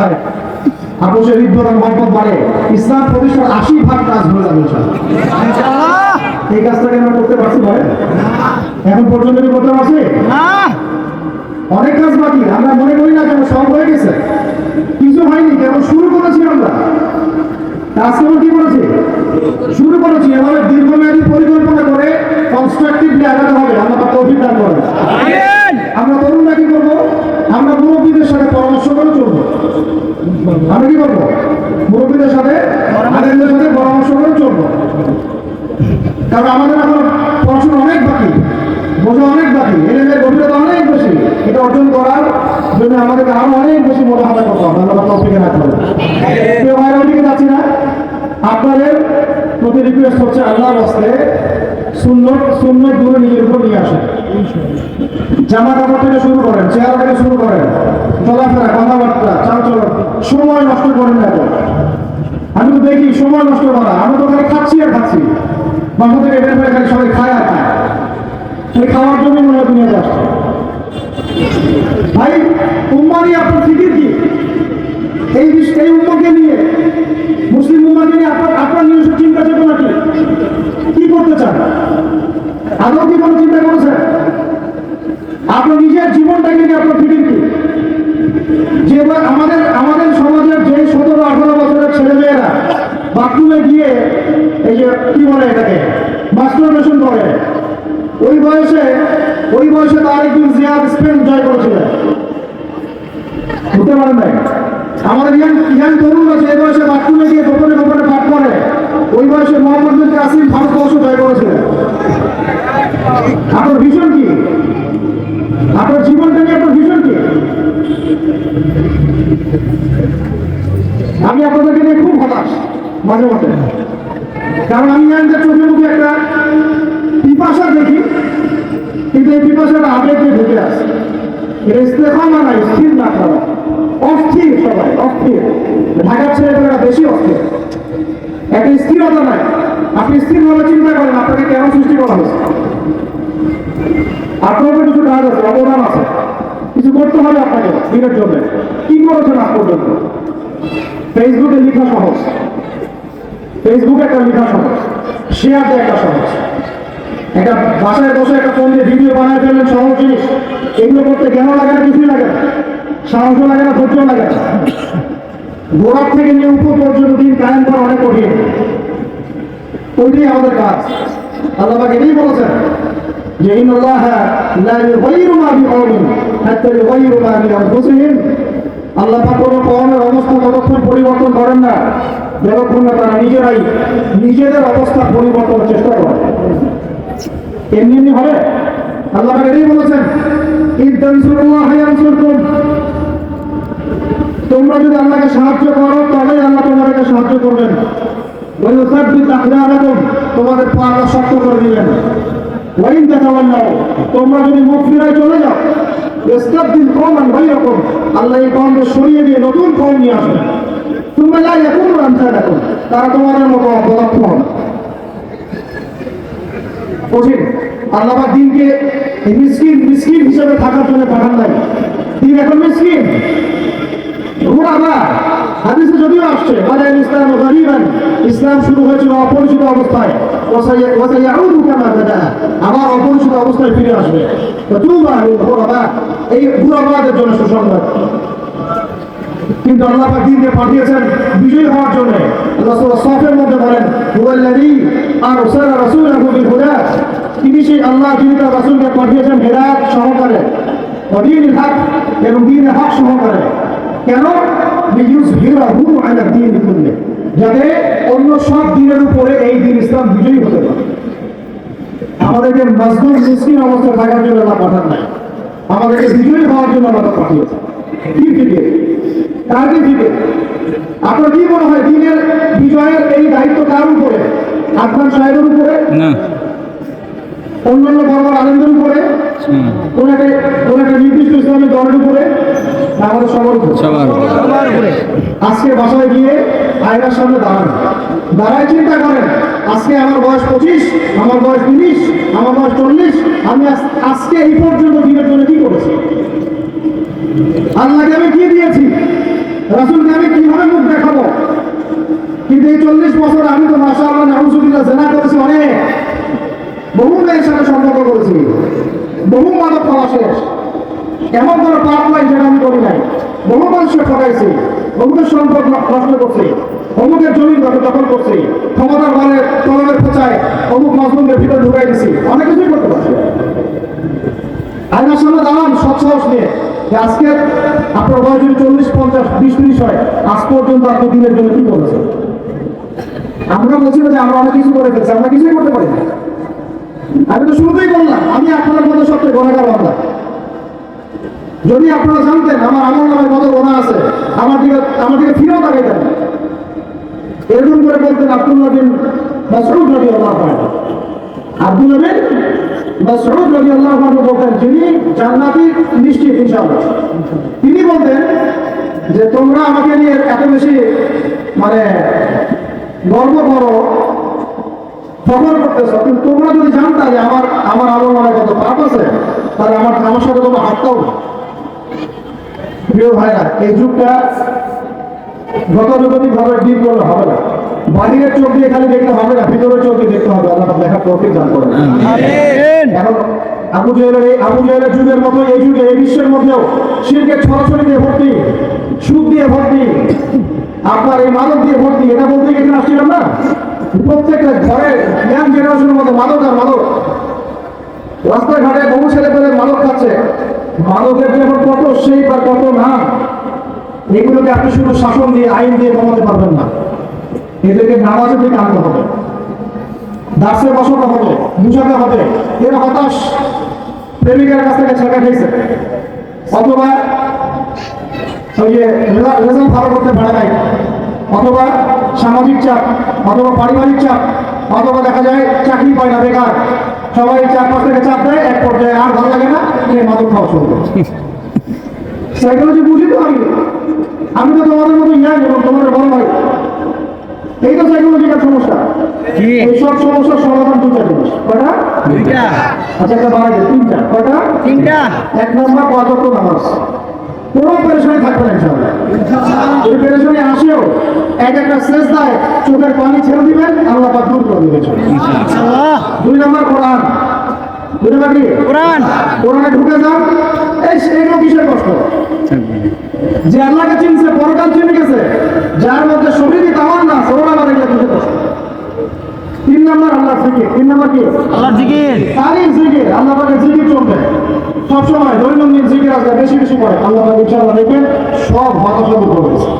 হয়। আপোষের হৃদয় মহব্বত বাড়ে। ইসলাম প্রতিষ্ঠার আশি ভাগ কাজ হয়ে যাবে এই কাজটাকে আমরা করতে পারছি ভাই? এখন পর্যন্ত কি করতে পারছি? অনেক কাজ বাকি। আমরা মনে করি না কেন সব হয়ে গেছে। কিছু হয়নি শুরু করেছি আমরা। কাজ কি করেছি? শুরু করেছি এভাবে দীর্ঘমেয়াদী পরিকল্পনা করে কনস্ট্রাকটিভলি আগাতে হবে। আমরা তৌফিক দান করেন। অনেক বাকি এটা অর্জন করার জন্য আমাদেরকে আরও অনেক বেশি মনে হবে। হবে আমরা তফিকে রাখতে হবে কেউ ভাইয়ের না। আপনাদের প্রতি রিকোয়েস্ট হচ্ছে আল্লাহর হস্তে সুন্নত সুন্নত দূরে নিজের উপর নিয়ে আসেন জামা কাপড় থেকে শুরু করেন চেহারা থেকে শুরু করেন, চলাফেরা, কথাবার্তা চাল চলন সময় নষ্ট করেন না আমি তো দেখি সময় নষ্ট করা, আমি তো খালি খাচ্ছি আর খাচ্ছি। বাসা থেকে বের খালি সবাই খায় আর খায়। সেই খাওয়ার জন্য মনে হয় দুনিয়া যাচ্ছে। ভাই উম্মারই আপনার ফিকির কি? এই এই উম্মাকে নিয়ে মুসলিম উম্মাকে নিয়ে আপনার আপনার নিজস্ব চিন্তা চেতনা কি করতে চান? কি কোনো চিন্তা করেছেন? আপনার নিজের জীবনটাকে নিয়ে আপনার ফিকির কি? যে আমাদের আমাদের সমাজের যে সতেরো, আঠারো বছরের ছেলেমেয়েরা বাথরুমে গিয়ে এই যে কি বলে এটাকে? মাস্টারবেশন করে। ওই বয়সে ওই বয়সে তার একদিন জিয়াদ স্পেন জয় করেছিলেন বুঝতে পারেন নাই? আমাদের ইয়াং ইয়াং তরুণরা যে বয়সে বাথরুমে গিয়ে গোপনে গোপনে পাঠ করে ওই বয়সে মোহাম্মদ বিন কাসিম ভারতবর্ষ জয় করেছিলেন আপনার ভীষণ কি আপনার জীবনটা নিয়ে আপনার ভীষণ কি আমি আপনাদেরকে নিয়ে খুব হতাশ মাঝে মাঝে কারণ আমি জানি যে চোখে মুখে একটা পিপাসা দেখি কিন্তু এই পিপাসাটা আবেগ দিয়ে ঢুকে আসে এটা ইস্তেফানা নাই স্থির না করা অস্থির সবাই অস্থির ঢাকার ছেলেপেলেরা বেশি অস্থির একটা স্থিরতা নাই আপনি স্থিরভাবে চিন্তা করেন আপনাকে কেন সৃষ্টি করা হয়েছে আপনারও কিছু কাজ আছে অবদান আছে কিছু করতে হবে আপনাকে, দিনের জন্য। কি করেছেন আজ পর্যন্ত? ফেসবুকে লেখা সহজ। ফেসবুকে একটা লেখা সহজ। শেয়ার দেয় একটা সহজ। একটা বাসায় বসে একটা ফোন দিয়ে ভিডিও বানায় ফেললেন সহজ জিনিস। এগুলো করতে জ্ঞানও লাগে না? কিছুই লাগে না। সাহসও লাগে না ধৈর্য লাগে না। গোড়ার থেকে নিয়ে উপর পর্যন্ত দিন কায়েম করা অনেক কঠিন। ওইটাই আমাদের কাজ। আল্লাহ এটাই বলেছেন। ইন আল্লাহ লা ইউগাইরু মা বিকওমিন হাত্তা ইউগাইরু মা বিআনফুসিহিম আল্লাহ পাক কোনো কওমের অবস্থা ততক্ষণ পরিবর্তন করেন না, যতক্ষণ না তারা নিজেরাই নিজেদের অবস্থা পরিবর্তনের চেষ্টা করে এমনি এমনি হবে। আল্লাহ এটাই বলেছেন তোমরা যদি আল্লাহকে সাহায্য করো, তবেই আল্লাহ তোমাদেরকে সাহায্য করবেন। তোমাদের পা শক্ত করে দিবেন। ওয়াইন তাতাওয়াল্লাও তোমরা যদি মুখ ফিরায় চলে যাও ইস্তাবদিল কওমান গায়রাকুম আল্লাহ এই কওমকে সরিয়ে দিয়ে নতুন কওম নিয়ে আসবেন তোমরা লা ইয়াকুনু আমসালাকুম তারা তোমাদের মতো অপদার্থ হবে। কঠিন। আল্লাহ দিনকে মিসকিন মিসকিন হিসেবে থাকার জন্য পাঠান নাই। দিন এখন মিসকিন। ঘোরাবা হাদিসে যদিও আসছে বাদাল ইসলাম গরিবান। ইসলাম শুরু হয়েছিল অপরিচিত অবস্থায়। আবার অপরিচিত অবস্থায় ফিরে আসবে। এই ঘোরাবাদের জন্য সুসংবাদ। কিন্তু পাঠিয়েছেন বিজয়ী হওয়ার জন্য। সফের মধ্যে বলেন হক এবং দ্বীনের হক সহকারে। কেন? লিইয়ুযহিরাহু আলা দীনি কুল্লি। যাতে অন্য সব দিনের উপরে এই দিন ইসলাম বিজয়ী হতে পারে। আমাদেরকে মজদুর মুসলিম অবস্থা থাকার জন্য আল্লাহ পাঠান নাই। আমাদেরকে বিজয়ী হওয়ার জন্য আল্লাহ পাঠিয়েছে কি ফিকে কার কি ফিকে আপনার কি মনে হয় দিনের বিজয়ের এই দায়িত্ব কার উপরে? আফগান সাহেবের উপরে? না। অন্যান্য আনন্দের উপরে হুম, কোন একটা কোন একটা নির্দিষ্ট ইসলামী দলের উপরে আমাদের সবার উপরে। আজকে বাসায় গিয়ে আয়নার সামনে দাঁড়ান। দাঁড়ায় চিন্তা করেন আজকে আমার বয়স পঁচিশ আমার বয়স তিরিশ আমার বয়স চল্লিশ আমি আজকে এই পর্যন্ত দিনের জন্য কি করেছি? আল্লাহকে আমি কি দিয়েছি? রাসুলকে আমি কীভাবে মুখ দেখাবো? কিন্তু এই চল্লিশ বছর আমি তো মাসা আল্লাহ জেনা করেছি অনেক। বহু মেয়ের সাথে সম্পর্ক করেছি। বহু মানব খাওয়া শেষ এমন কোনো পাপ নাই যেটা আমি করি নাই। বহু মানুষকে ঠকাইছি। বহুদের সম্পদ নষ্ট করছি। অমুকের জমি দখল দখল করছি। ক্ষমতার বলে তলবের খোঁচায় অমুক মাসুমদের ভিতরে ঢুকাই দিছি। অনেক কিছুই করতে পারছি। আয়নার সামনে দাঁড়ান সৎ সাহস নিয়ে। যে আজকে আপনার বয়স যদি চল্লিশ, পঞ্চাশ, বিশ, ত্রিশ হয়, আজ পর্যন্ত আপনি দিনের জন্য কি করেছেন আমরা বলছি যে আমরা অনেক কিছু করে ফেলছি, আমরা কিছুই করতে পারি না আমি তো শুরুতেই বললাম, আমি আপনার মধ্যে সবচেয়ে গোনাগার বান্দা। যদি আপনারা জানতেন, আমার আমল নামে কত গোনা আছে, আমার দিকে আমার দিকে ফিরেও তাকাইতেন। এরকম করে বলতেন আব্দুল্লাহ বিন মাসউদ রাদিয়াল্লাহু আনহু। আব্দুল্লাহ বিন মাসউদ রাদিয়াল্লাহু আনহু বলতেন, যিনি জান্নাতি, নিশ্চিত ইনশাআল্লাহ। তিনি বলতেন যে, তোমরা আমাকে নিয়ে এত বেশি মানে গর্ব করো ফখর করতেছ কিন্তু তোমরা যদি জানতা যে আমার আমার আমল নামে কত পাপ আছে তাহলে আমার আমার সাথে তোমরা না। প্রিয় ভাইরা এই যুগটা গতানুগতিক ভাবে ডিল করলে হবে না। বাহিরের চোখ দিয়ে খালি দেখতে হবে না ভিতরের চোখ দিয়ে দেখতে হবে। আল্লাহ দেখার তৌফিক দান করেন। এখন আবু জেহেলের এই আবু জেহেলের যুগের মতো এই যুগে এই বিশ্বের মধ্যেও শিরকের ছড়াছড়ি দিয়ে ভর্তি সুদ দিয়ে ভর্তি আপনার এই মাদক দিয়ে ভর্তি এটা বলতে এখানে আসছিলাম না প্রত্যেকটা ঘরে ইয়াং জেনারেশনের মধ্যে মাদক আর মাদক। রাস্তাঘাটে বহু ছেলে পেলে মাদক খাচ্ছে। মাদকের যে কত সেই বা কত না, এগুলোকে আপনি শুধু শাসন দিয়ে, আইন দিয়ে কমাতে পারবেন না। এদেরকে নামাজে থেকে আনতে হবে। দাসে বসাতে হবে বুঝাতে হবে, এরা হতাশ। প্রেমিকার কাছ থেকে ছেঁকা খেয়েছে। অথবা ওই যে রেজাল্ট ভালো করতে পারে নাই। অথবা সামাজিক চাপ অথবা পারিবারিক চাপ অথবা দেখা যায় চাকরি পায় না বেকার। সবাই চার পাঁচ থেকে চাপ দেয় এক পর্যায়ে আর ভালো লাগে না সে মাদক খাওয়া শুরু করে? সাইকোলজি বুঝি তো আমি আমি তো তোমাদের মতো ইয়াং এবং তোমাদের বড় ভাই। এই তো সাইকোলজিক্যাল সমস্যা। কি? এই সমস্যার সমাধান দুটা জিনিস। দুইটা আচ্ছা একটা বাড়াই দে, তিনটা। কয়টা? তিনটা। এক নম্বর পর্যাপ্ত নামাজ। কোনো পেরেশানি থাকবে না ইনশাআল্লাহ। যদি পেরেশানি আসেও এক একটা শেষ দেয় চোখের পানি ছেড়ে দিবেন আল্লাহ পাক দূর করে আল্লাহ দুই নম্বর কোরআন। দুই নম্বর কি কোরআন। কোরআনে ঢুকে যান এই সেইগুলো কিসের কষ্ট? যে আল্লাহকে চিনছে পরকাল চিনে গেছে যার মধ্যে শরীরই তামার না সোনা আমার এগুলো কিসের কষ্ট? তিন নম্বর আল্লাহ জিকির। তিন নম্বর কি? আল্লাহ জিকির। তারই জিকির। আল্লাহ পাকে জিকির চলবে। সবসময় দৈনন্দিন জিকির বেশি বেশি করে আল্লাহ পাকে ইনশাআল্লাহ দেখবেন সব হতাশা দূর করে দিয়েছে।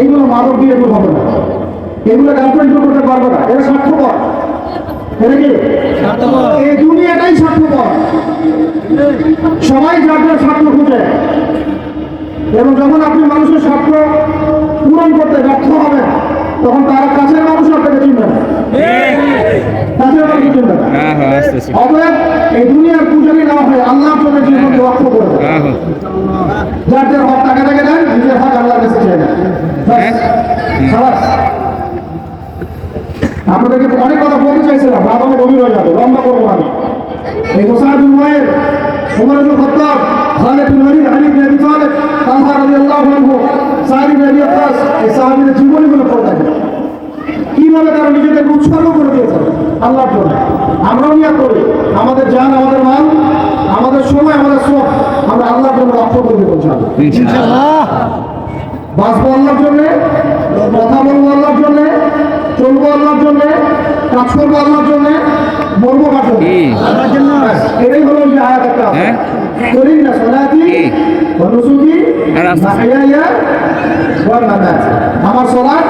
এইগুলো মাদক দিয়ে এগুলো হবে না। এগুলো গার্লফ্রেন্ড করতে পারবে না। এরা স্বার্থপর। এটা কি? এই দুনিয়াটাই স্বার্থপর। সবাই যার যার স্বার্থ খুঁজে। এবং যখন আপনি মানুষের স্বার্থ পূরণ করতে ব্যর্থ হবেন তখন তার কাছের মানুষ আপনাকে চিনবে। না অতএব এই দুনিয়ার পূজারি না হয়ে জীবন হ্যাঁ হ্যাঁ। যার যার হক টাকা টাকা দেন নিজের হক আল্লাহর কাছে চেয়ে নেন। ব্যাস, খালাস। আপনাদেরকে অনেক কথা বলতে চাইছিলাম গভীর হয়ে যাবে লম্বা করব আমি। এই Mossad Umair Umar ibn Khattab Khalid bin Walid Ali bin Abi Talib Talha রাদিয়াল্লাহু আনহু সাঈদ বিন আবি ওয়াক্কাস এই সাহাবীদের জীবনীগুলো কীভাবে তারা নিজেদেরকে উৎসর্গ করে দিয়েছে আল্লাহর জন্য আমরাও নিয়ে করি। আমাদের জান আমাদের মাল আমাদের সময় আমাদের শ্রম আমরা আল্লাহর জন্য রক্ষ করে দেবো ইনশাআল্লাহ। ইনশাআল্লাহ। বাঁচবো আল্লাহর জন্যে কথা বলব আল্লাহর জন্যে চলবো আল্লাহর জন্যে কাজ করব আল্লাহর জন্যে মরবো কাজ কি? আল্লাহর জন্য? ব্যাস, এটাই হলো যে আয়াত একটা হ্যাঁ? করি না সলাতি আমার সলাত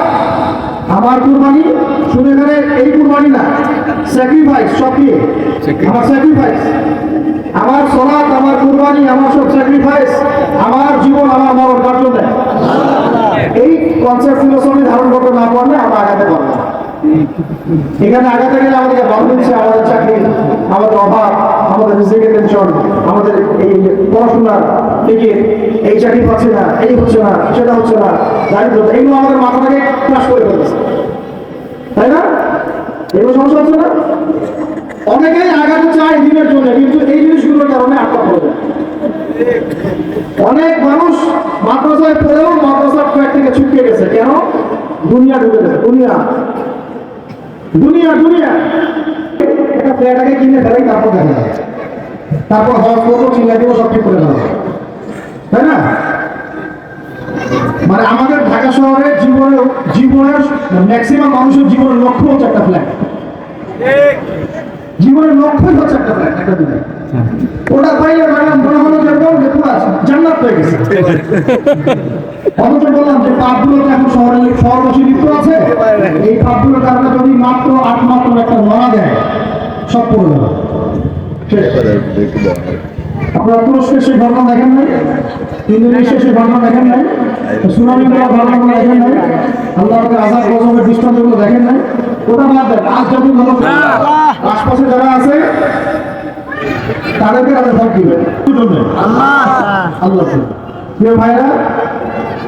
আমার কুরবানি শুধু এখানে এই কুরবানি না স্যাক্রিফাইস সব Sacrifice. আমার স্যাক্রিফাইস আমার সলাত আমার কুরবানি আমার সব স্যাক্রিফাইস আমার জীবন আমার মরণ কার জন্য। এই কনসেপ্ট ফিলোসফি ধারণ করতে না পারলে আমরা আগাতে পারব এখানে আগাতে গেলে আমাদেরকে বাধা দিচ্ছে আমাদের চাকরি আমাদের অভাব আমাদের রিজিকের টেনশন আমাদের এই পড়াশোনার দিকে এই চাকরি পাচ্ছে না এই হচ্ছে না সেটা হচ্ছে না দারিদ্রতা এইগুলো আমাদের মাথাটাকে ক্লাস করে ফেলতেছে তাই না? অনেকেই আগাতে চায় দিনের জন্য, কিন্তু এই জিনিসগুলোর কারণে আটকা পড়ে অনেক মানুষ মাদ্রাসায় পড়েও মাদ্রাসার ট্র্যাক থেকে ছুটকে গেছে। কেন? দুনিয়া ঢুকে গেছে। দুনিয়া। দুনিয়া দুনিয়া। একটা ফ্ল্যাটাকে কিনে ফেলাই তারপর দেখা যায়। তারপর হজ করব চিল্লা দিব, সব ঠিক করে দেওয়া তাই না? মানে আমাদের ঢাকা শহরে জীবনের জীবনের ম্যাক্সিমাম মানুষের জীবনের লক্ষ্য হচ্ছে একটা ফ্ল্যাট জীবনের লক্ষ্যই হচ্ছে একটা ফ্ল্যাট একটা দিনে ওটা পাইলে ম্যাডাম মনে হলো যে জান্নাত পেয়ে গেছে। অথচ বললাম যে, পাপগুলোতে এখন শহরে শহরবাসী লিপ্ত আছে। এই পাপগুলোর কারণে যদি মাত্র আট মাত্র একটা নড়া দেয়, সব পড়ে যাবে। আপনারা তুরস্কের সেই ঘটনা দেখেন নাই? ইন্দোনেশিয়ার সেই ঘটনা দেখেন নাই? সুনামি গুলো ঘটনাগুলো দেখেন নাই? আল্লাহকে আজাদ গজবের দৃষ্টান্তগুলো দেখেন নাই? ওটা বাদ দেন আজ যখন ধরো আশপাশে যারা আছে, তাদেরকে তাদের ভাগ দিবেন। আল্লাহ। প্রিয় ভাইরা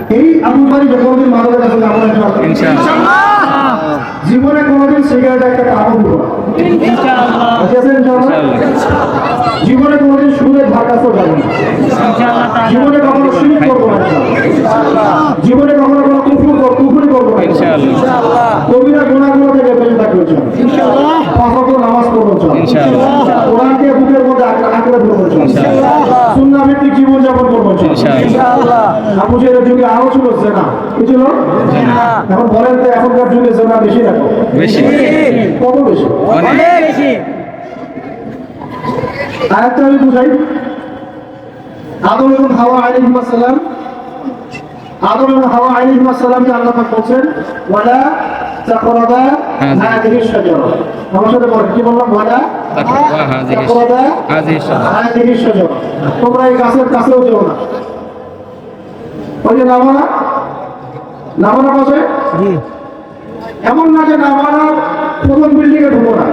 এই আবু বাড়ি কোনোদিন মাদকের কাছে যাব না জীবনে কোনোদিন সিগারেট একটা কামড় দিব জীবনে কোনোদিন সুদের ধার কাছেও যাব না। জীবনে কখনো শিরিক করব না। জীবনে কখনো কোনো কুফুর কর- কুফুরি করব না। কবিরা গুণাগুলো থেকে বেঁচে থাকবে। পাঁচ নামাজ পড়ব। কোরআনকে বুকের মধ্যে আঁকড়ে ধরবো সুন্নাহ ভিত্তিক জীবনযাপন করব ইনশাআল্লাহ। ইনশাআল্লাহ। যুগে আরও ছিল জেনা কি ছিল? এখন বলেন তো এখনকার যুগে জেনা বেশি রাখো বেশি। কত বেশি? অনেক। বেশি। আরেকটা আমি বুঝাই। আদম এবং হাওয়া আলাইহিস সালাম আদম এবং হাওয়া আলাইহিস সালামকে আল্লাহ পাক বলছেন? ওয়ালা আমার সাথে কি বললাম ওয়ালা তাকরাবা হাদিহি শাজারা। তোমরা এই গাছের কাছেও যেও না। ওই যে নামানা নামানা পাশে? এমন না যে নামানার প্রথম বিল্ডিং এ ঢুকো না।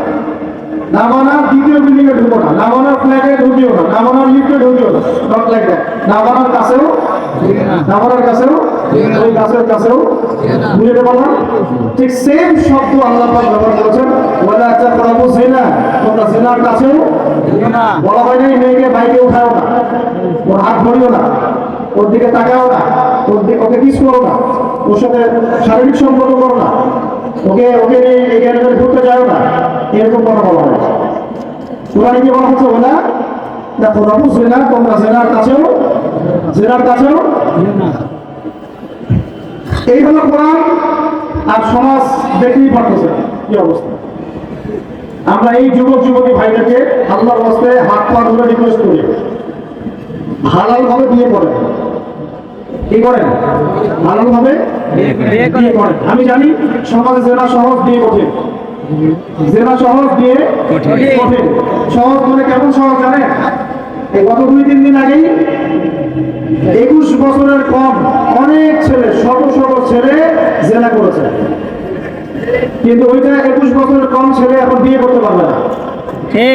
নামানার দ্বিতীয় বিল্ডিং এ ঢুকবো না। নামানার ফ্ল্যাটে ঢুকিও না। নামানার লিফটে ঢুকিও না। নট লাইক দ্যাট নামানার কাছেও নামানার কাছেও ওই গাছের কাছেও। বুঝতে পারলাম? ঠিক সেম শব্দ আল্লাহ পাক ব্যবহার করেছেন। ওয়ালা তাকরাবু জিনা তোমরা জিনার কাছেও বলা হয় নাই মেয়েকে বাইকে উঠাও না। ওর হাত ধরিও না। ওর দিকে তাকাও না। ওর দিকে ওকে কিস করো না। ওর সাথে শারীরিক সম্পর্ক করো না। ওকে ওকে এই গ্যারেজে ঘুরতে যাও না। এরকম কথা বলা হয়। কোরআনে কি বলা হচ্ছে ওলা দেখো রবু জেনা তোমরা জেনার কাছেও জেনার কাছেও। এই হলো কোরআন আর সমাজ দেখেই পারতেছে কি অবস্থা। আমরা এই যুবক যুবতী ভাইটাকে আল্লাহর হস্তে হাত পা ধরে রিকোয়েস্ট করি। হালাল ভাবে বিয়ে করেন। কি করেন? হালাল ভাবে বিয়ে করেন। আমি জানি সমাজে জেনা সহজ বিয়ে কঠিন। জেনা সহজ বিয়ে কঠিন। সহজ মানে কেমন সহজ জানেন? গত দুই তিন দিন আগেই একুশ বছরের কম অনেক ছেলে শত শত ছেলে জেনা করেছে। কিন্তু ওইটা একুশ বছরের কম ছেলে এখন বিয়ে করতে পারবে না।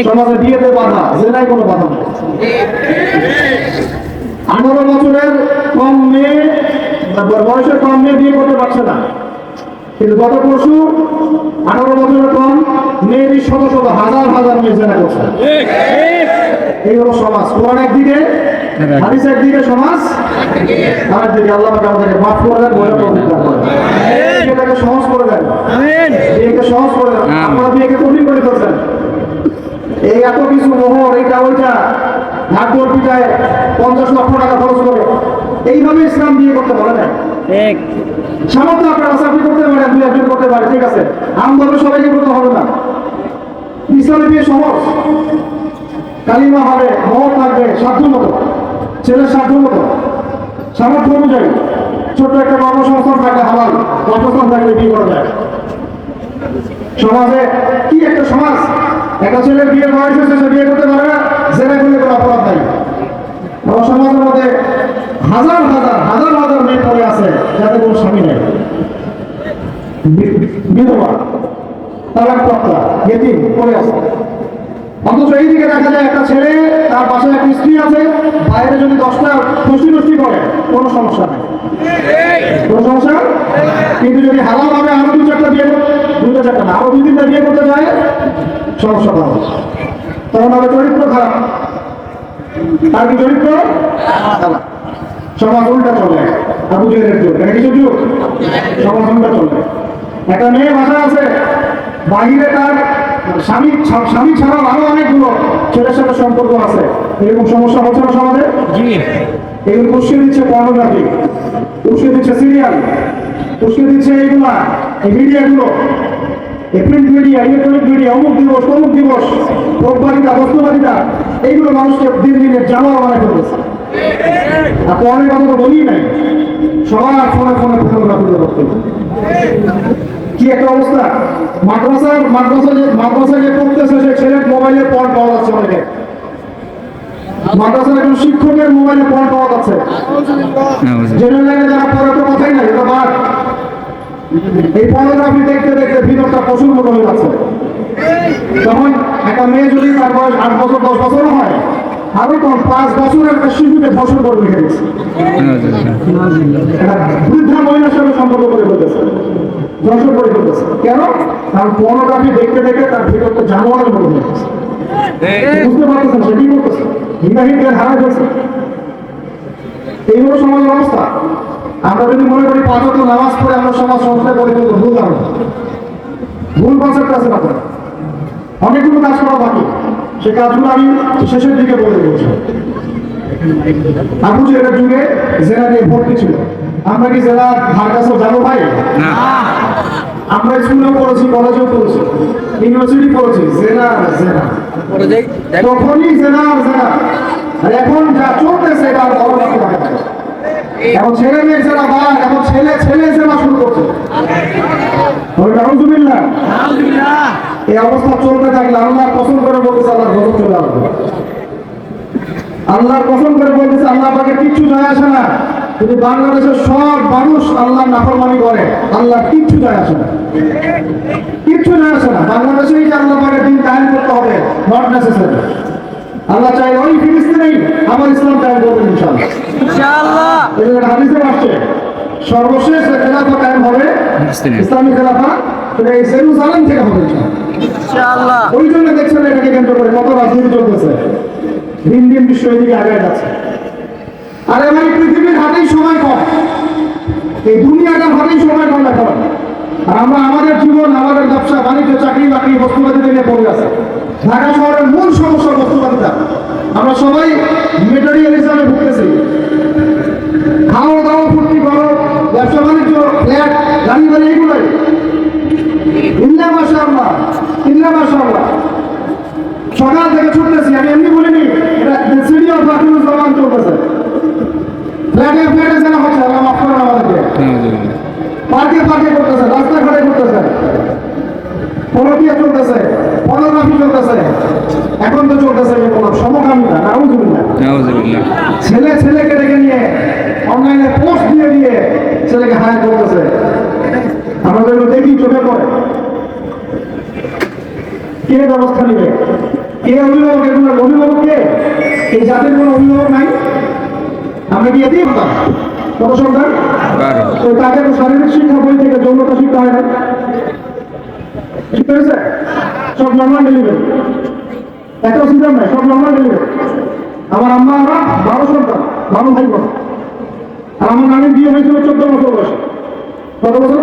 সমাজে বিয়েতে বাধা জেনাই কোনো বাধা নেই। আঠারো বছরের কম মেয়ে বয়সের কম মেয়ে বিয়ে করতে পারছে না। কিন্তু গত পরশু আঠারো বছরের কম মেয়েরই শত শত হাজার হাজার মেয়ে জেনা করছে। এই হলো সমাজ। কোরআন একদিকে হাদিস একদিকে সমাজ আর একদিকে আল্লাহ পাক আমাদেরকে মাফ করে দেন বলে করেন এটাকে সহজ করে দেন। বিয়েকে সহজ করে দেন। আপনারা বিয়েকে কঠিন করে এই এত কিছু মোহর এইটা ওইটা ঢাকুর পিঠায় পঞ্চাশ লক্ষ টাকা খরচ করে। এইভাবে ইসলাম বিয়ে করতে বলে না। সামর্থ্য আপনারা চাকরি করতে পারেন দুই একজন করতে পারে ঠিক আছে। আমভাবে সবাইকে করতে হবে না। ইসলামে বিয়ে সহজ। কালিমা হবে মহর থাকবে সাধ্য মতো। ছেলের সাধ্য মতো। সামর্থ্য অনুযায়ী। ছোট্ট একটা কর্মসংস্থান থাকলে হালাল কর্মসংস্থান থাকলে বিয়ে করা যায়। সমাজে কি একটা সমাজ? একটা ছেলের বিয়ে বয়স হয়েছে সে বিয়ে করতে পারে না। জেনে করলে কোনো অপরাধ নাই হাজার হাজার হাজার হাজার মেয়ে পড়ে আছে যাতে কোনো স্বামী নেই। বিধবা অথচ এইদিকে দেখা যায় একটা ছেলে, তার পাশে একটা আছে, বাইরে যদি দশটা খুশি নষ্টি করে, কোনো সমস্যা নেই। কোনো সমস্যা? কিন্তু যদি হালাল ভাবে আরও দু চারটা বিয়ে দুটো চারটা আরও দুই তিনটা বিয়ে করতে যায় সমস্যা পাবে তখন হবে চরিত্র খারাপ। তার কি চরিত্র? সমাজ উল্টা চলে। আবু জেলের যুগ এটা কিছু যুগ সমাজ উল্টা চলে। একটা মেয়ে বাসা আছে বাহিরে তার স্বামী স্বামী ছাড়াও আরও অনেকগুলো ছেলের সাথে সম্পর্ক আছে। এরকম সমস্যা হচ্ছে না সমাজে? এগুলো পুষ্কে দিচ্ছে পর্নোগ্রাফি পুষ্কে দিচ্ছে সিরিয়াল পুষ্কে দিচ্ছে এইগুলা এই মিডিয়াগুলো প্রিন্ট মিডিয়া ইলেকট্রনিক মিডিয়া অমুক দিবস তমুক দিবস রোগবারিতা বস্তুবাদিতা এইগুলো মানুষকে দিন দিনের জামা বানায় ফেলতেছে আর কথা তো বলি নাই। সবার ফোনে ফোনে ফটোগ্রাফি করতে কি একটা অবস্থা? মাদ্রাসার মাদ্রাসা যে মাদ্রাসা যে পড়তেছে সে ছেলের মোবাইলে পর পাওয়া যাচ্ছে অনেকে। মাদ্রাসার একজন শিক্ষকের মোবাইলে পর পাওয়া যাচ্ছে। জেনারেল লাইনে যারা পড়ে তো কথাই নাই এটা বাদ। এই পর্নোগ্রাফি দেখতে দেখতে ভিতরটা পশুর মতো হয়ে যাচ্ছে। তখন একটা মেয়ে যদি তার বয়স আট বছর, দশ বছরও হয় আরও তখন পাঁচ বছরের একটা শিশুকে ধর্ষণ করে রেখে বৃদ্ধা মহিলার সাথে সম্পর্ক করে ফেলতেছে, ধর্ষণ করে ফেলতেছে। কেন? কারণ পর্নোগ্রাফি দেখতে দেখতে তার ভিতরটা জানোয়ারের মতো হয়ে বুঝতে পারতেছেন সেটি করতেছে? হিমাহিমকে হারা ফেলছে। এই হলো সমাজের অবস্থা। আমরা যদি মনে করি পাঁচ নামাজ পড়ে আমরা সমাজ সংস্কার করে ফেলব ভুল ধারণা। ভুল কনসেপ্ট আছে না অনেকগুলো কাজ করা বাকি। সে কাজগুলো আমি শেষের দিকে বলে দিয়েছি। আবু জেলার যুগে জেলা নিয়ে ভর্তি ছিল। আমরা কি জেলা ধার কাছে যাব ভাই আমরা স্কুলেও পড়েছি কলেজেও পড়েছি ইউনিভার্সিটি পড়েছি জেলা জেলা। তখনই জেলা জেলা। আর এখন যা চলতেছে এটা বড়। এখন ছেলে মেয়ে এখন ছেলে ছেলে জেলা শুরু করছে। আলহামদুলিল্লাহ। এই অবস্থা চলতে থাকলে আল্লাহ পছন্দ করে বলতেছে আল্লাহ গজব চলে আসবে। আল্লাহর কসম করে বলতেছে আল্লাহ পাকে কিচ্ছু যায় আসে না। যদি বাংলাদেশের সব মানুষ আল্লাহ নাফরমানি করে। আল্লাহ কিচ্ছু যায় আসে না। কিচ্ছু যায় আসে না। বাংলাদেশেই যে আল্লাহ পাকে দিন কায়েম করতে হবে নট নেসেসারি আল্লাহ চাই ওই ফিলিস্তিনেই আমার ইসলাম কায়েম করবেন ইনশাআল্লাহ। ইনশাআল্লাহ। হাদিসে আসছে সর্বশেষ খেলাফা কায়েম হবে। ইসলামী খেলাফা সেটা এই জেরুজালেম থেকে হবে ইনশাআল্লাহ। ওই জন্য দেখছেন এটাকে কেন্দ্র করে কত রাজনীতি চলতেছে। দিন দিন বিশ্ব এদিকে আগে যাচ্ছে। আরে ভাই পৃথিবীর হাতেই সময় কম। এই দুনিয়াটার হাতেই সময় কম এখন আর আমরা আমাদের জীবন, আমাদের ব্যবসা, বাণিজ্য, চাকরি, বাকরি বস্তুবাদিতে নিয়ে পড়ে আছে। ঢাকা শহরের মূল সমস্যা বস্তুবাদিতা। আমরা সবাই মেটেরিয়ালিজমে ভুগতেছি। খাও দাও ফুর্তি করো ব্যবসা, বাণিজ্য, ফ্ল্যাট, গাড়ি বাড়ি ইল্লা মাসা আল্লাহ ইল্লা মাসা আল্লাহ সকাল থেকে ছুটতেছি, আমি এমনি বলিনি, এটা সিডি অফ চলতেছে। ফ্ল্যাটে ফ্ল্যাটে যেন হচ্ছে আল্লাহ মাফ করেন আমাদেরকে পার্কে পার্কে করতেছে রাস্তাঘাটে করতেছে। পরকিয়া চলতেছে পর্নোগ্রাফি চলতেছে। এখন তো চলতেছে কোনো সমকামিতা নাউজুবিল্লাহ। ছেলে ছেলেকে ডেকে নিয়ে অনলাইনে পোস্ট দিয়ে দিয়ে ছেলেকে হায়ার করতেছে। আমাদের দেখি চোখে পড়ে। কে ব্যবস্থা নিবে? কে অভিভাবক? এগুলো অভিভাবক কে? এই জাতির কোনো অভিভাবক নাই? আমরা কি এতেই কত সন্তান? তো তাকে তো শারীরিক শিক্ষা বই থেকে যৌনতা শিক্ষা হয় না। ঠিক হয়েছে? সব নর্মাল ডেলিভারি একটা সিস্টেম নাই, সব নর্মাল ডেলিভারি আমার আম্মা আমরা বারো সন্তান, বারো ভাই বোন। আর আমার নানির বিয়ে হয়েছিল চোদ্দ বছর বয়সে। কত বছর?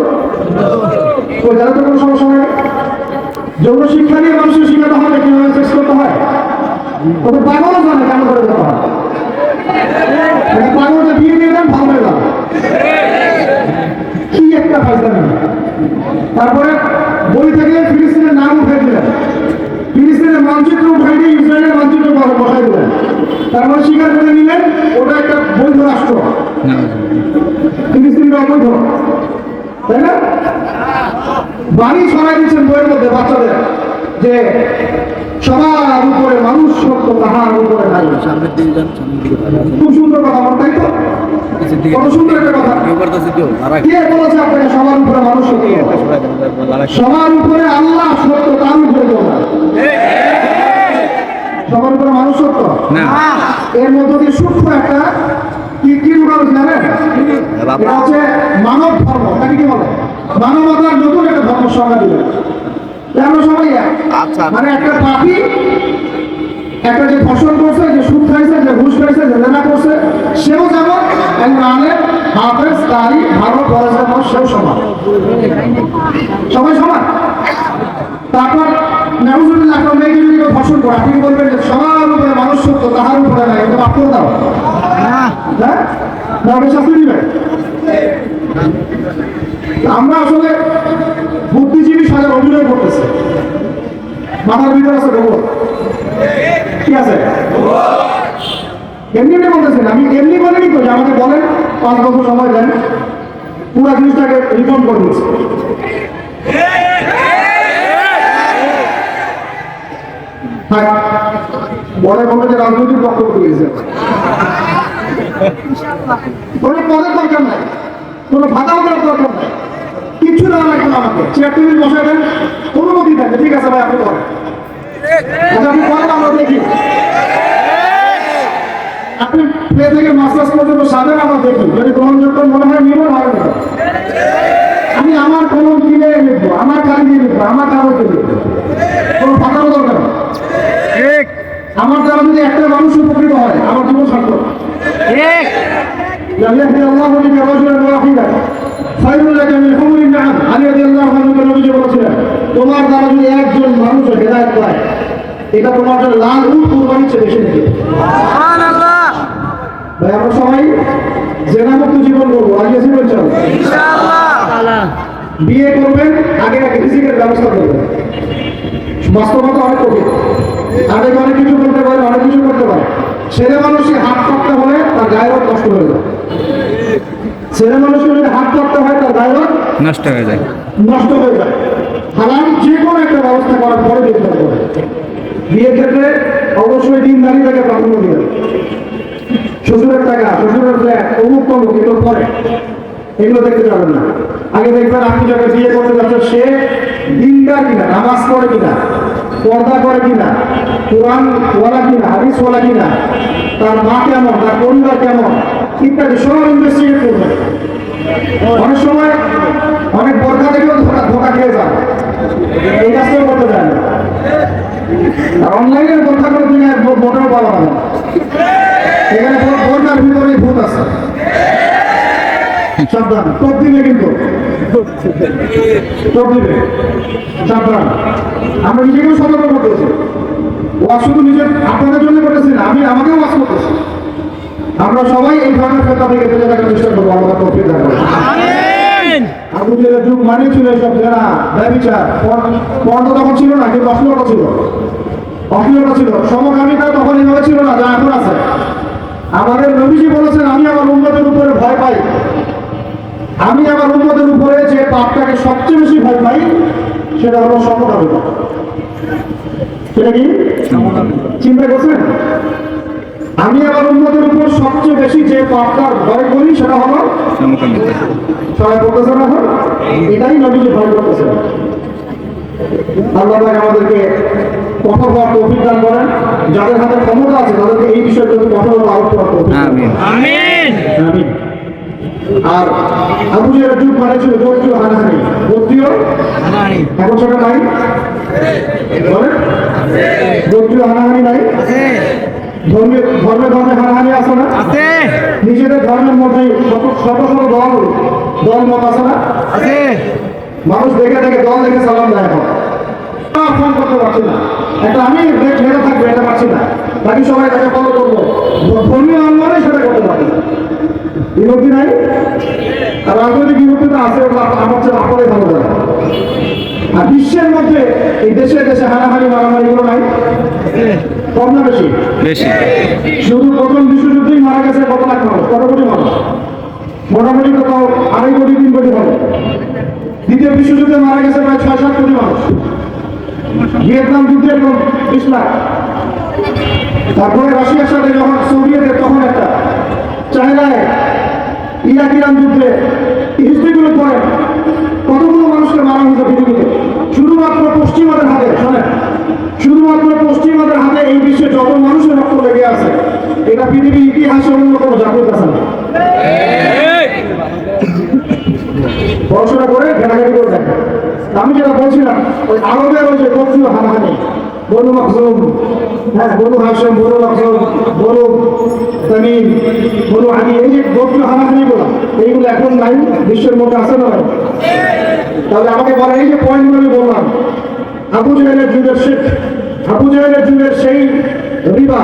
তো যারা তো কোনো সমস্যা হয় যৌন শিক্ষা নিয়ে মানুষের শিখাতে হবে, কীভাবে সেক্স করতে হয়। ওদের পাগলও জানে কেন করে দেওয়া হয়। একটা বিয়ে দিয়ে দেন, ভালো হয়ে যাবে। কি একটা নেই তারপরে বই থেকে ফিলিস্তিনের নাম উঠে দিলেন। ফিলিস্তিনের মানচিত্র উঠাই দিয়ে ইসরায়েলের মানচিত্র বসাই দিলেন। তারপরে স্বীকার করে নিলেন ওটা একটা বৈধ রাষ্ট্র। ফিলিস্তিনটা অবৈধ। তাই না? বাড়ি ছড়াই দিচ্ছেন বইয়ের মধ্যে বাচ্চাদের যে সবার উপরে মানুষ সত্য তাহার উপরে নাই। খুব সুন্দর কথা তাই তো? কত সুন্দর একটা কথা। কে বলেছে সবার উপরে মানুষ সবার উপরে আল্লাহ সত্য তার উপরে সবার উপরে মানুষ সত্য? এর মধ্য দিয়ে সূক্ষ্ম একটা কি কি ঢুকালো জানেন? এটা হচ্ছে মানব ধর্ম তাকে কি বলে? মানবতার নতুন একটা ধর্ম সংজ্ঞা দিলেন। আমরা সবাই আচ্ছা। মানে একটা পাখি একটা যে ফসল করছে যে সুদ খাইছে যে ঘুষ খাইছে যে লেনা করছে সেও যেমন একজন হাফেজ তারি ভালো পড়াশোনা সেও সমান। সবাই সমান? তারপর নাউজুবিল্লাহ একটা মেয়েকে যদি কেউ ধর্ষণ করে। আপনি বলবেন যে সবার উপরে মানুষ সত্য তাহার উপরে নাই? এটা মাফ দাও। হ্যাঁ? আপনি শাস্তি দিবেন? আমরা আসলে বুদ্ধিজীবী সাজার অভিনয় করতেছে। মাথার ভিতরে আছে গোবর কি আছে? এমনি বলতেছেন, আমি এমনি বলেনি তো, যে আমাকে বলেন, পাঁচ বছর সময় দেন, পুরো জিনিসটাকে রিফর্ম করে দিচ্ছি বলে বলে যে দিয়েছে কোনো পদের দরকার কিচ্ছু আমাকে। চেয়ার থাকবে ঠিক আছে ভাই, আপনি করেন আমরা দেখি আপনি প্লে থেকে মাস্টার্স পর্যন্ত সাজান আমরা দেখি যদি গ্রহণযোগ্য মনে হয় নিব ভালো না আমি আমার কলম কিনে লিখবো আমার কালি দিয়ে লিখবো আমার কাগজ দিয়ে লিখবো কোনো ফাটানো দরকার নেই। ঠিক আমার দ্বারা যদি একটা মানুষ উপকৃত হয় আমার জীবন সার্থক ঠিক لم يهدي الله بك رجلا واحدا خير لك من حمر النعم علي رضي الله عنه নবীজি বলেছিলেন তোমার দ্বারা যদি একজন মানুষ হেদায়েত পায় এটা তোমার জন্য লাল উট কুরবানি চেয়ে বেশি নেবে সুবহানাল্লাহ ভাই আমরা সবাই জেনামুক্ত জীবন করব আগে আছি বলছেন বিয়ে করবেন আগে আগে রিজিকের ব্যবস্থা করবেন। বাস্তবতা অনেক কঠিন। আগে অনেক কিছু করতে পারে অনেক কিছু করতে পারে। ছেলে মানুষকে হাত কাটতে হলে তার গায়ের নষ্ট হয়ে যায়। ছেলে মানুষকে যদি হাত কাটতে হয় তার গায়ের নষ্ট হয়ে যায়। নষ্ট হয়ে যায়। হালাল যে কোনো একটা ব্যবস্থা করার পরে দেখতে হবে। বিয়ের ক্ষেত্রে অবশ্যই দিনদারি থেকে প্রাধান্য দিবে। শ্বশুরের টাকা শ্বশুরের ফ্ল্যাট অমুক তমুক, এগুলো পরে। এগুলো দেখতে যাবেন না। আগে দেখবেন আপনি যাকে বিয়ে করতে যাচ্ছেন, সে দিনদার কিনা, নামাজ পড়ে কিনা, পর্দা করে কিনা, কোরআন ওয়ালা কিনা, হাদিস ওয়ালা কিনা, তার মা কেমন, তার পরিবার কেমন, ইত্যাদি সব ইনভেস্টিগেট করবেন। অনেক সময় অনেক বর্ষা থেকেও ধোকা ধোকা খেয়ে যান। এই কাজটাও করতে চায় না। আর অনলাইনের করে ভো- ভোটার পাওয়া না। এখানে ব- বর্ষার ভিতরে ভূত আছে। সাবধান টপ দিবে কিন্তু। টপ দিবে। সাবধান। আমরা নিজেকেও সতর্ক করতেছি। ওয়াজ শুধু নিজের আপনাদের জন্য করতেছি না আমি আমাকেও ওয়াজ করতেছি। আমরা সবাই এই ধরনের ফেতা থেকে বেঁচে থাকার চেষ্টা করব আমরা দেখাবো আমিন। আবু জেলের যুগ মানে ছিল সব জেনা ব্যবচার পর্দা তখন ছিল না কিন্তু অশ্লীলতা ছিল। অশ্লীলতা ছিল। সমকামিতা তখন এভাবে ছিল না যা এখন আছে। আমাদের নবীজি বলেছেন আমি আমার উন্নতের উপরে ভয় পাই। আমি আমার উন্নতের উপরে যে পাপটাকে সবচেয়ে বেশি ভয় পাই সেটা হলো সমকামিতা সেটা কি? চিন্তা করছেন আমি আমার উন্নতের উপর সবচেয়ে বেশি যে পাপটার ভয় করি সেটা হলো সবাই করতেছে না এখন? এটাই নবীজি ভয় করতেছে আল্লাহ আমাদেরকে কঠোর হওয়ার তৌফিক দান করেন। যাদের হাতে ক্ষমতা আছে তাদেরকে এই বিষয়ে যদি কঠোর আলোচ করার তৌফিক আমিন। আমিন। আমিন। আর আবু জেহেলের যুগ মানে ছিল গোত্রীয় হানাহানি। গোত্রীয় এখন সেটা নাই? বলেন? গোত্রীয় হানাহানি নাই? ধর্মে ধর্মে ধর্মে হানাহানি আছে না? আছে। নিজেদের ধর্মের মধ্যে শত শত শত দল দল মত আছে না? আছে। মানুষ দেখে দেখে দল দেখে সালাম দেয় এখন। ফোন করতে পারছি না। একটা আমি মেরে থাকবে এটা পারছি না। বাকি সবাই তাকে ফলো করব। ধর্মীয় আন্দোলনে সেটা করতে পারছি না নাই। আর রাজনৈতিক বিভক্তি তো আছে আমার চেয়ে আপনারাই ভালো জানে আর বিশ্বের মধ্যে এই দেশে দেশে হানাহানি মারামারি গুলো নাই। কম না বেশি? বেশি। শুধু প্রথম বিশ্বযুদ্ধেই মারা গেছে কত লাখ মানুষ? কত কোটি মানুষ। মোটামুটি তাও আড়াই কোটি তিন কোটি হবে দ্বিতীয় বিশ্বযুদ্ধে মারা গেছে প্রায় ছয় সাত কোটি মানুষ। ভিয়েতনাম যুদ্ধে এরকম বিশ লাখ তারপরে রাশিয়ার সাথে যখন সোভিয়েতের তখন একটা চায়নায় ইরাক ইরান যুদ্ধে হিস্ট্রিগুলো পড়ে কতগুলো মানুষকে মারা হয়েছে পৃথিবীতে? শুধুমাত্র পশ্চিমাদের হাতে শোনেন শুধুমাত্র পশ্চিমাদের হাতে এই বিশ্বে যত মানুষের রক্ত লেগে আছে এটা পৃথিবীর ইতিহাসে অন্য কোনো জাতির কাছে না। পড়াশোনা করে ঘেরাঘেরি করে দেখেন। আমি যেটা বলছিলাম, ওই আরবের ওই যে গোত্রীয় হানাহানি, বনু মখজুম হ্যাঁ বনু হাসম বনু মখজুম বনু তামিম, বনু আদি এই যে গোত্র হানাহানিগুলো, এইগুলো এখন নাই, বিশ্বের মধ্যে আছে না? তাহলে আমাকে বলেন এই যে পয়েন্টগুলো আমি বললাম, আবু জাহেলের যুগের শেখ, আবু জাহেলের যুগের সেই রিবা,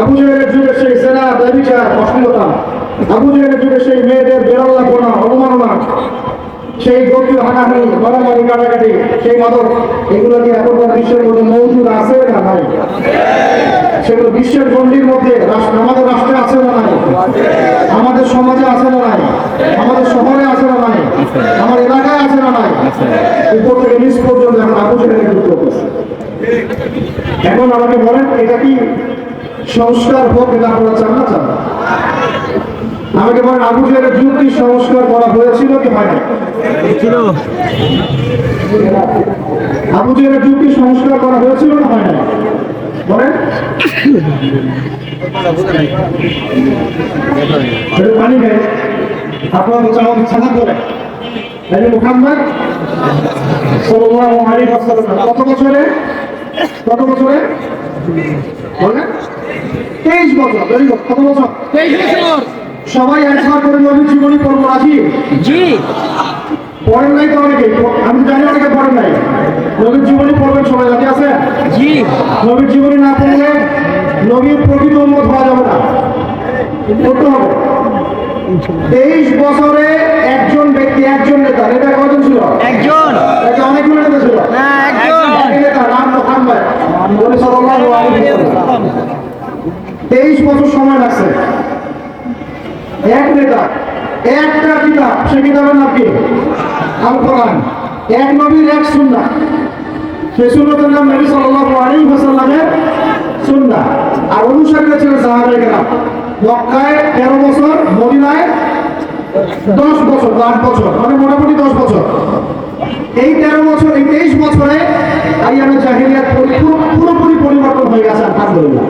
আবু জাহেলের যুগের সেই সেনা ব্যবিচার অশ্লীলতা আবু জাহেলের যুগের সেই মেয়েদের বেরল্লা কোনা অবমাননা সেই গোত্রীয় হানাহানি মারামারি কাটাকাটি, সেই মাদক এগুলো কি এখনকার বিশ্বের মধ্যে মৌজুদ আছে না নাই? সেগুলো বিশ্বের গণ্ডির মধ্যে আমাদের রাষ্ট্রে আছে না নাই? আমাদের সমাজে আছে না নাই? আমাদের শহরে আছে না নাই? আমার এলাকায় আছে না নাই? উপর থেকে নিচ পর্যন্ত এখন আবু জাহেলের যুক্ত এখন আমাকে বলেন, এটা কি সংস্কার হোক, এটা আপনারা চান না চান? আমাকে বলেন আবু জাহেলের যুগ কি সংস্কার করা হয়েছিল কি হয় না ছিল আবু জাহেলের যুগ কি সংস্কার করা হয়েছিল না হয় না বলেন পানি দেয় আপনার ইচ্ছা মুহাম্মদ সাল্লাল্লাহু আলাইহি ওয়াসাল্লাম কত বছরে? কত বছরে? বলেন। তেইশ বছর ভেরি গুড কত বছর। সবাই একবার করে নবীর জীবনী পড়ব রাজি? জি। পড়েন নাই তো অনেকে? আমি জানি অনেকে পড়েন নাই। নবীর জীবনী পড়বেন সবাই রাজি আছে? জি। নবীর জীবনী না পড়লে নবীর প্রকৃত উন্মত হওয়া যাবে না। পড়তে হবে। তেইশ বছরে একজন ব্যক্তি একজন নেতা নেতা কজন ছিল? একজন। অনেকগুলো নেতা ছিল। না একজন। নেতা নাম মোহাম্মদ। তেইশ বছর সময় লাগছে। এক নেতা একটা কিতাব সে কিতাবের নাম কি? আল কোরআন এক নবীর এক সুন্নাহ। সেই সুন্নতের নাম নবী সাল্লাল্লাহু আলাইহি ওয়াসাল্লামের সুন্নাহ। আর অনুসারীরা ছিল সাহাবায়ে কেরাম। মক্কায় তেরো বছর, মদিনায় দশ বছর, আট বছর মানে মোটামুটি দশ বছর। এই তেরো বছর, এই তেইশ বছরে আইয়ামে জাহিলিয়াত পুরো- পুরোপুরি পরিবর্তন হয়ে গেছে, আলহামদুলিল্লাহ।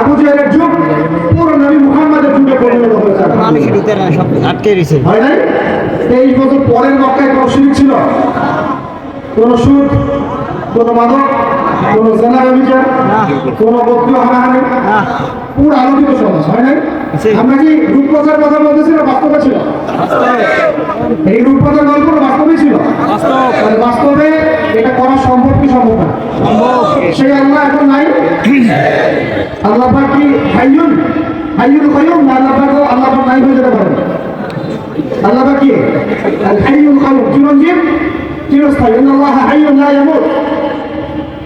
আবু জাহেলের যুগ পুরো নবী মুহাম্মাদের যুগে পরিণত হয়েছে আমি না সব আটকে হয় নাই? তেইশ বছর পরের মক্কায় কোনো শিরিক ছিল? কোনো সুদ কোনো মাদক? কোনো জেনা বিচার কোনো গোত্রীয় হানাহানি পুরো আলোকিত সমাজ হয় নাই? আমরা কি রূপকথার কথা বলতেছি না বাস্তবে ছিল? এই রূপকথার গল্প বাস্তবে ছিল? বাস্তব। এটা করা সম্ভব কি সম্ভব না? সেই আল্লাহ এখন নাই। আল্লাহ কি হাইয়ুন কাইয়ুম না আল্লাহ পাক আল্লাহ পাক নাই হয়ে যেতে পারে। আল্লাহ পাক কি? আল হাইয়ুল কাইয়ুম চিরঞ্জীব চিরস্থায়ী। আল্লাহ লা ইয়ামুত।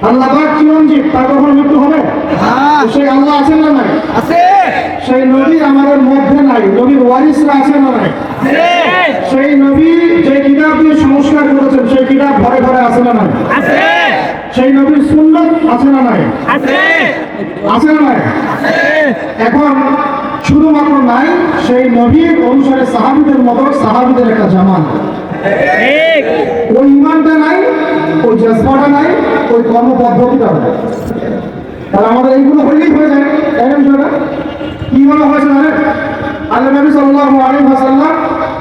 আল্লাহ পাক চিরঞ্জীব তার কখনো মৃত্যু হবে? হ্যাঁ। সেই আল্লাহ আছেন না নাই? আছে। সেই নবী আমাদের মধ্যে নাই। নবীর ওয়ারিসরা আছেন না নাই? সেই নবী যে কিতাব দিয়ে সংস্কার করেছেন সেই কিতাব ঘরে ঘরে আছে না নাই? আছে। সেই নবীর সুন্নত আছে না নাই? আছে। না নাই? এখন শুধুমাত্র নাই সেই নবীর অনুসারে সাহাবিদের মতো সাহাবিদের একটা জামান ওই ইমানটা নাই ওই জজবাটা নাই ওই কর্মপদ্ধতিটা নাই। তাহলে আমাদের এইগুলো হইলেই হয়ে যায় তাই না বিষয়টা? কি মনে হয়েছে জানেন? আল্লাহ নবী সাল্লাল্লাহু আলাইহি ওয়াসাল্লাম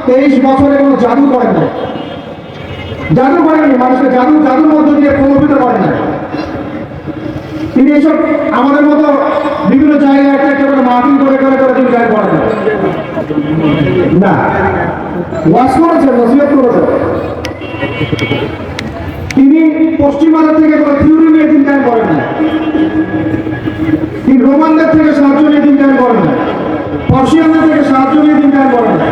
তেইশ বছরে কোনো জাদু করেন নাই। জাদু করেননি মানুষকে জাদু, জাদুর মধ্য দিয়ে প্রলোভিত করেন নাই। তিনি এসব আমাদের মতো বিভিন্ন জায়গায় একটা একটা করে মাহফিল করে করে করে তিনি গায়ে পড়েন না। ওয়াজ করেছেন, নসিহত করেছেন। তিনি থেকে কোনো থিওরি নিয়ে করেন না তিনি রোমানদের থেকে সাহায্য নিয়ে টাইম করেন না পার্সিয়ানদের থেকে সাহায্য নিয়ে টাইম করেন না